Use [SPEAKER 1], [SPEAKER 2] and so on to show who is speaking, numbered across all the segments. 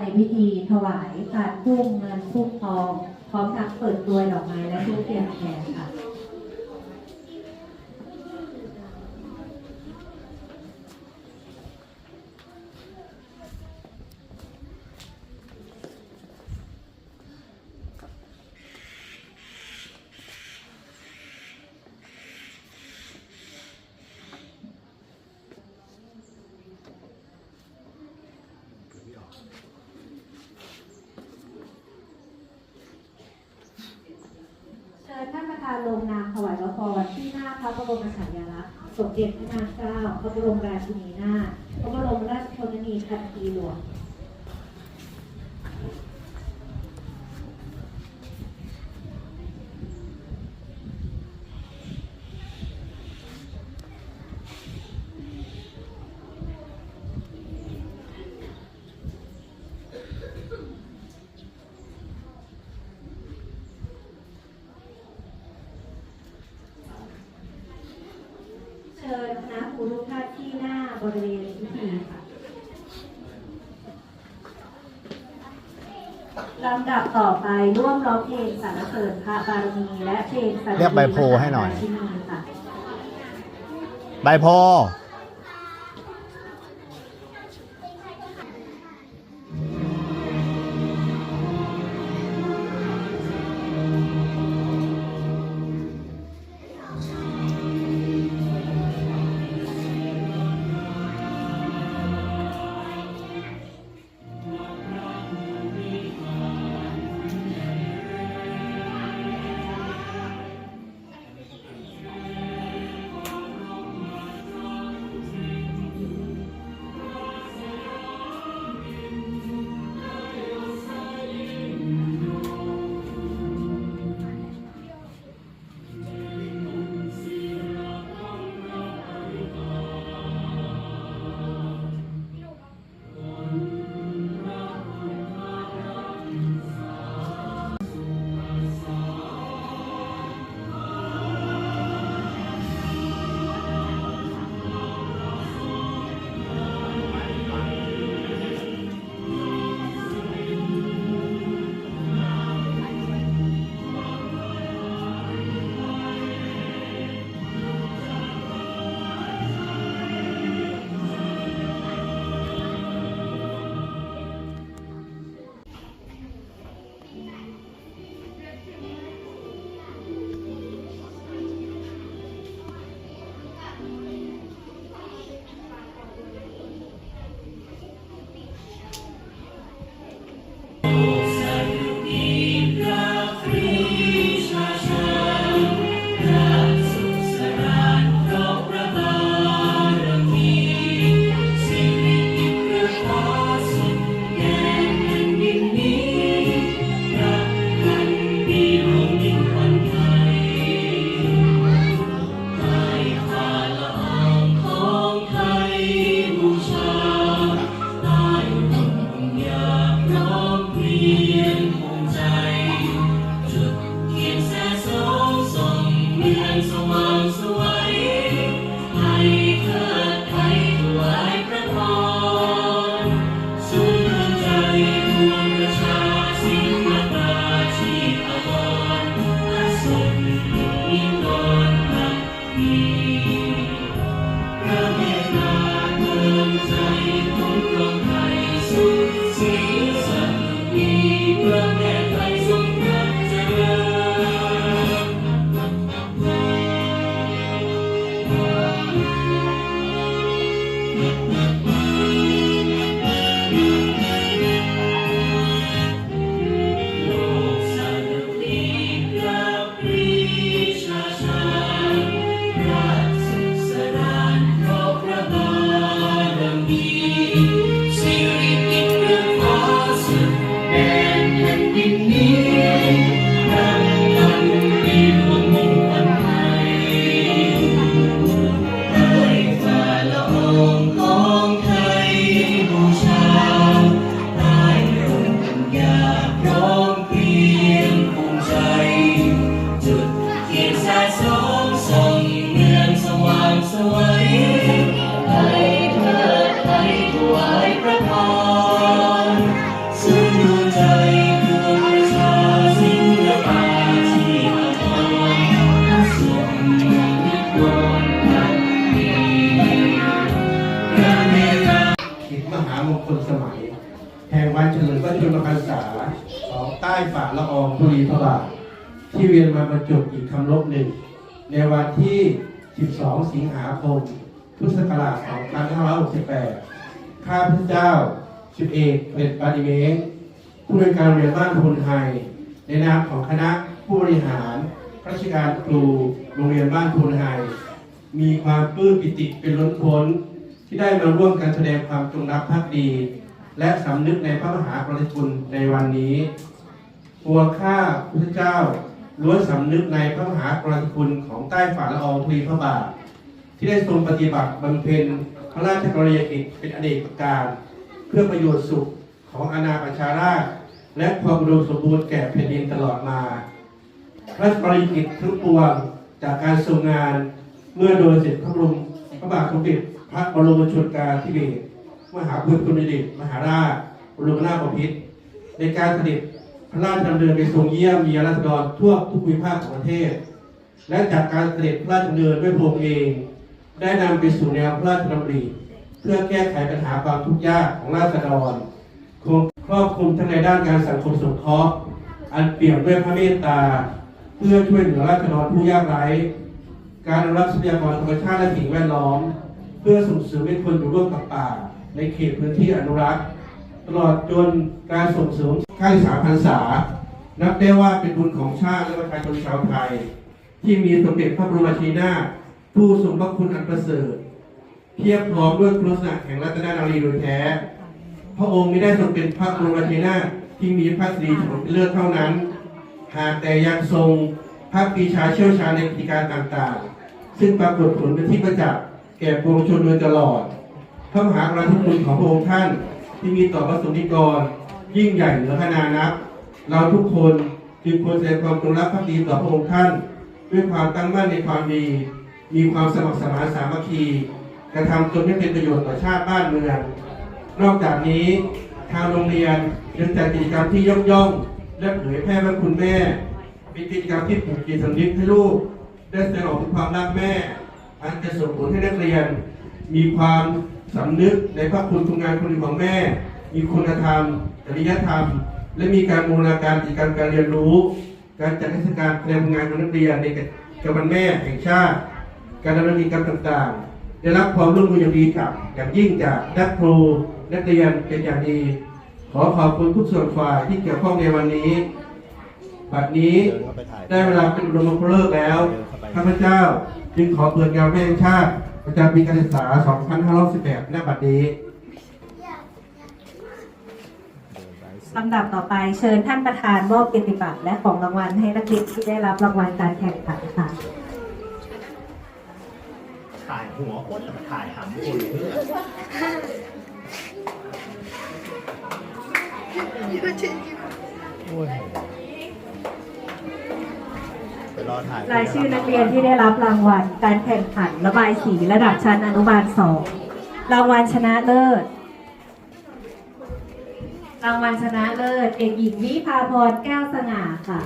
[SPEAKER 1] ในพิธีถวายการพุ่งเงินพุ่งทอง พร้อมทั้งเปิดตัวดอกไม้และทูบเทียนแทนค่ะ เชิญท่ารลงนามถวายพระพรที่หน้าพระบรมฉายาลักษณ์สมเด็จพระนางเจ้าพระบรมราชินีนาถพระบรมราชชนนีพันปีหลวง ชิญคณะครูทุกท่านที่หน้าบริเวณพิธีค่ะลำดับต่อไปร่วมร้องเพลงสรรเสริญพระบารมีและเพลงสรร
[SPEAKER 2] เรียกใบโพลให้หน่อย
[SPEAKER 1] ที่นี่ค่ะ
[SPEAKER 2] ใบโพ
[SPEAKER 3] ที่เวีย
[SPEAKER 4] นมาบรรจบอีกคำลบหนึ่ง ในวันที่ 12 สิงหาคม พุทธศักราช 2568 ข้าพเจ้าสิบเอกเป็นปานิเมงผู้ในวยการเรียนบ้านพลไทย ในนามของคณะผู้บริหารราชการครูโรงเรียนบ้านพลไทย มีความปลื้มปิติเป็นล้นพ้นที่ได้มาร่วมกันแสดงความจงรักภักดี และสำนึกในพระมหากรุณาธิคุณในวันนี้ปวงข้าพุทธเจ้า ล้วนสำนึกในพระมหากรุณาธิคุณของใต้ฝ่าละอองธุลีพระบาท ที่ได้ทรงปฏิบัติบำเพ็ญพระราชกรณียกิจเป็นอเนกประการ เพื่อประโยชน์สุขของอาณาประชาราษฎรและความอุดมสมบูรณ์แก่แผ่นดินตลอดมา พระราชกรณียกิจทั้งปวงจากการทรงงานเมื่อโดยเสด็จพระบรมพระบาทสมเด็จพระบรมชนกาธิเบศรมหาภูมิพลอดุลยเดชมหาราชบรมนาถบพิตรในการเสด็จ พระราชดำเนินไปทรงเยี่ยมเยียราษฎรทั่วทุกภูมิภาคของประเทศ และจากการเสด็จพระราชดำเนินด้วยพระองค์เอง ได้นำไปสู่แนวพระราชดำริเพื่อแก้ไขปัญหาความทุกข์ยากของราษฎรคงครอบคลุมทั้งในด้านการสังคมสงเคราะห์อันเปี่ยมด้วยพระเมตตา เพื่อช่วยเหลือราษฎรผู้ยากไร้ การอนุรักษ์ทรัพยากรธรรมชาติและสิ่งแวดล้อม เพื่อส่งเสริมให้คนอยู่ร่วมกับป่า ในเขตพื้นที่อนุรักษ์ ตลอดจนการส่งเสริมการศึกษาพรรษา นับได้ว่าเป็นบุญของชาติและประชาชนชาวไทย ที่มีสมเด็จพระบรมชินีนาผู้ทรงพระคุณอันประเสริฐเทียบพร้อมด้วยคุณลักษณะแห่งรัตนนารีโดยแท้ พระองค์ไม่ได้ทรงเป็นพระบรมชินีนาที่มีพระสิริโฉมเป็นเลิศเท่านั้น หากแต่ยังทรงพระปีชาเชี่ยวชาญในกิจการต่างๆ ซึ่งปรากฏผลเป็นที่ประจักษ์แก่ปวงชนโดยตลอด พระมหากรุณาธิคุณของพระองค์ท่าน ที่มีต่อพระสงฆ์นิกร ยิ่งใหญ่เหนือขนานับ เราทุกคนจึงควรแสดงความจงรักภักดีต่อพระองค์ท่าน ด้วยความตั้งมั่นในความดี มีความสมัครสมานสามัคคี กระทำตนให้เป็นประโยชน์ต่อชาติบ้านเมือง นอกจากนี้ทางโรงเรียนยังจัดกิจกรรมที่ยกย่องและเผยแพร่พระคุณแม่เป็นกิจกรรมที่ปลูกจิตสำนึกให้ลูก ได้แสดงออกถึงความรักแม่ อันจะส่งผลให้นักเรียน มีความ สำนึกในพระคุณคุณงานคุณของแม่ มีคุณธรรม จริยธรรม และมีการบูรณาการกิจกรรมการเรียนรู้ การจัดเทศกาลแสดงผลงานของนักเรียนในกิจกรรมวันแม่แห่งชาติ การดำเนินกิจกรรมต่างๆ ได้รับความร่วมมืออย่างดีกับอย่างยิ่งจากนักครูนักเรียนเป็นอย่างดี ขอขอบคุณทุกส่วนฝ่ายที่เกี่ยวข้องในวันนี้บัดนี้
[SPEAKER 2] เดินได้
[SPEAKER 4] เวลาเป็นรมคเลิกแล้วข้าพเจ้า จึงขอเปิดงานแม่แห่งชาติ ประจำปีการศึกษา 2518ณบัดนี้
[SPEAKER 1] ลำดับต่อไปเชิญท่านประธานมอบเกียรติบัตรและของรางวัลให้นักเรียนที่ได้รับรางวัลการแข่งขันค่ะ
[SPEAKER 2] ถ่ายหัวคนแล้วมาถ่ายหำคนเพื่อโอ้ยไป รอถ่าย
[SPEAKER 1] รายชื่อนักเรียนที่ได้รับรางวัล การแข่งขันระบายสีระดับชั้นอนุบาลสองรางวัลชนะเลิศ รางวัลชนะเลิศ เอกหญิงวิภาพรแก้วสง่าค่ะ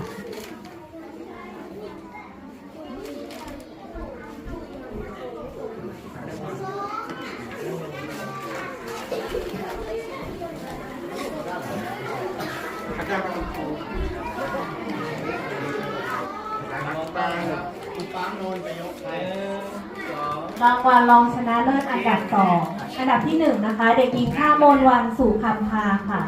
[SPEAKER 1] รางวัลรองชนะเลิศอันดับสองอันดับที่หนึ่งนะคะ เด็กหญิงข้ามนวันสู่คำพาค่ะ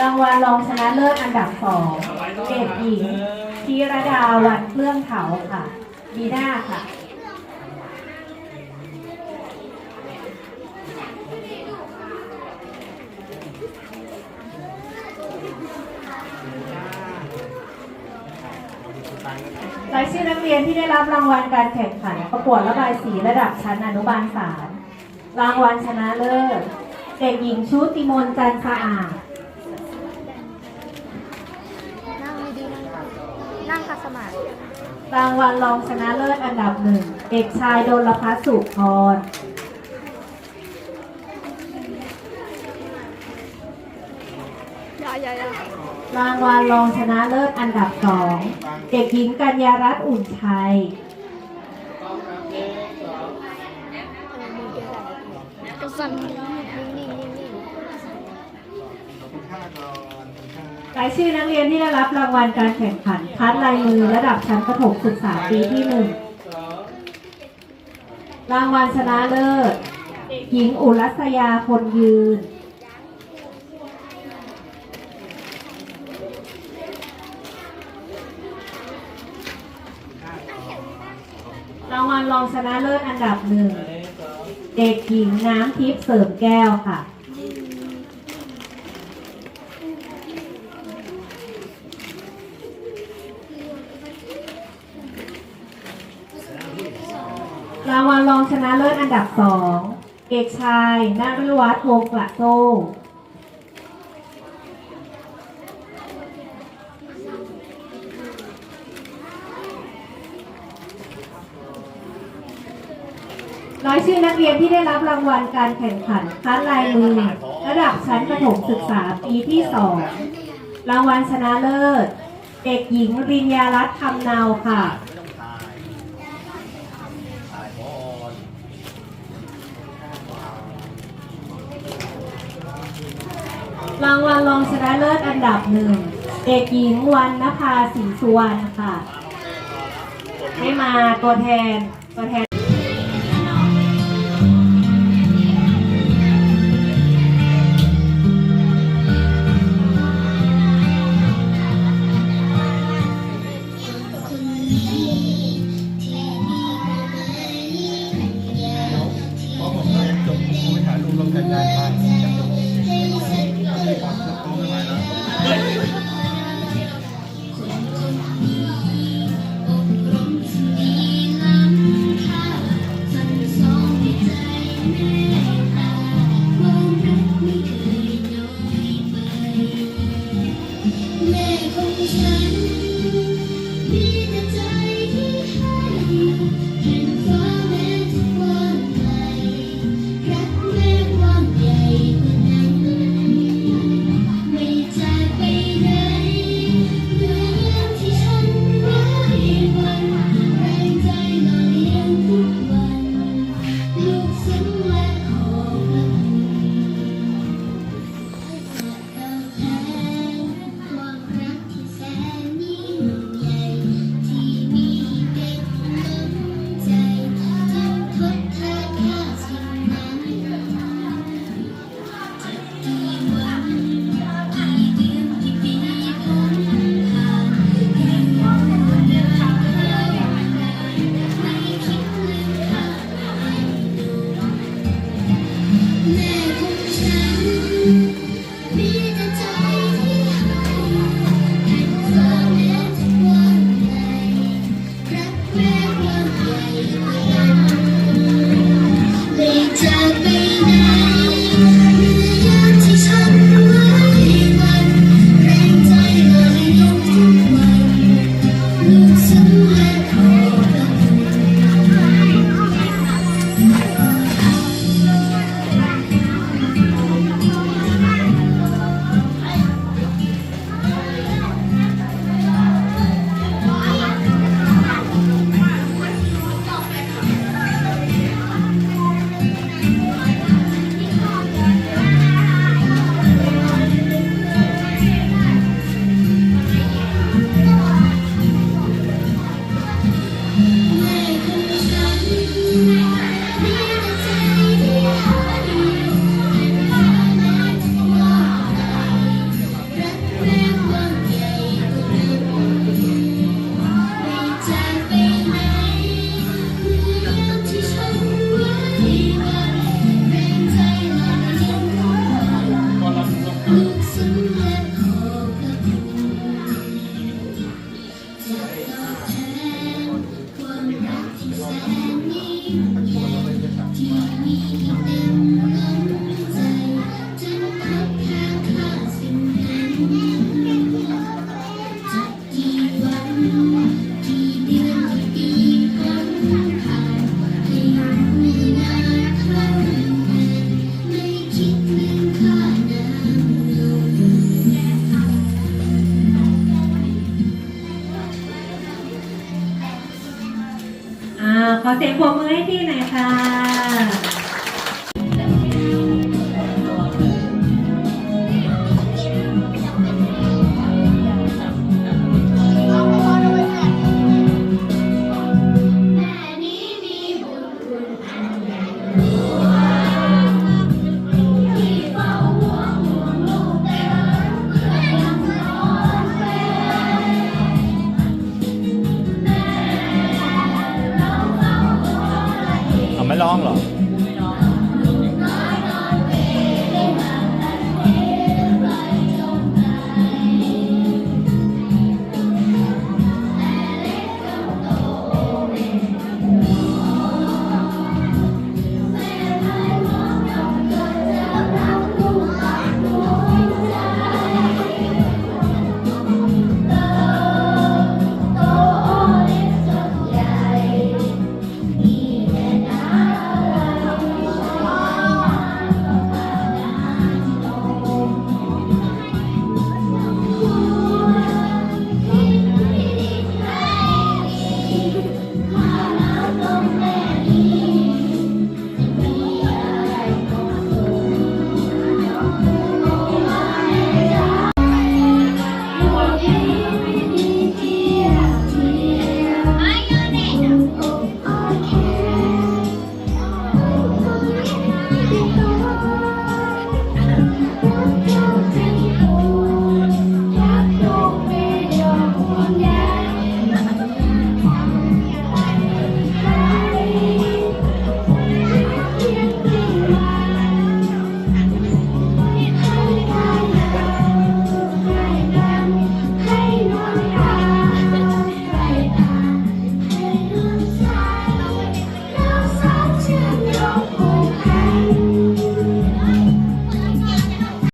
[SPEAKER 1] รางวัลรองชนะเลิศอันดับสองเด็กหญิงธีรดาวันเครื่องเถาค่ะดีน่าค่ะ รา ยชื่อนักเรียนที่ได้รับรางวัลการแข่งขันประกวดระบายสีระดับชั้นอนุบาลสามรางวัลชนะเลิศเด็กหญิงชุติมนจันสะอาด
[SPEAKER 5] นั่งดีนั่งนั่งคัดสมาธิ
[SPEAKER 1] รางวัลรองชนะเลิศอันดับหนึ่ง เด็กชายโดลพัสสุพร
[SPEAKER 5] อย่าอย่าอย่า รา
[SPEAKER 1] งวัลรองชนะเลิศอันดับสองเด็กหญิงกัญญารัตน์อุ่นชัย
[SPEAKER 5] กระสันนิ่งนิ่งนิ่ง
[SPEAKER 1] รายชื่อนักเรียนที่ได้รับรางวัลการแข่งขันคัดลายมือระดับชั้นประถมศึกษาปีที่หนึ่งรางวัลชนะเลิศ หญิงอุรัสยาคนยืน รางวัลร องชนะเลิศอันดับหนึ่ง เด็กหญิงน้ำทิพย์เสริมแก้วค่ะ รางวัลรองชนะเลิศอันดับสองเอกชายนฤวัฒน์วงกระโซ รายชื่อนักเรียนที่ได้รับรางวัลการแข่งขันคัดลายมือ ระดับชั้นประถมศึกษาปีที่สองรางวัลชนะเลิศ เด็กหญิงรินยารัตน์คำนาวค่ะรางวัลรองชนะเลิศอันดับหนึ่งเด็กหญิงวันนภาศรีสุวรรณค่ะ ให้มาตัวแทนตัวแทน ขอเสียงปรบมือให้พี่หน่อยค่ะ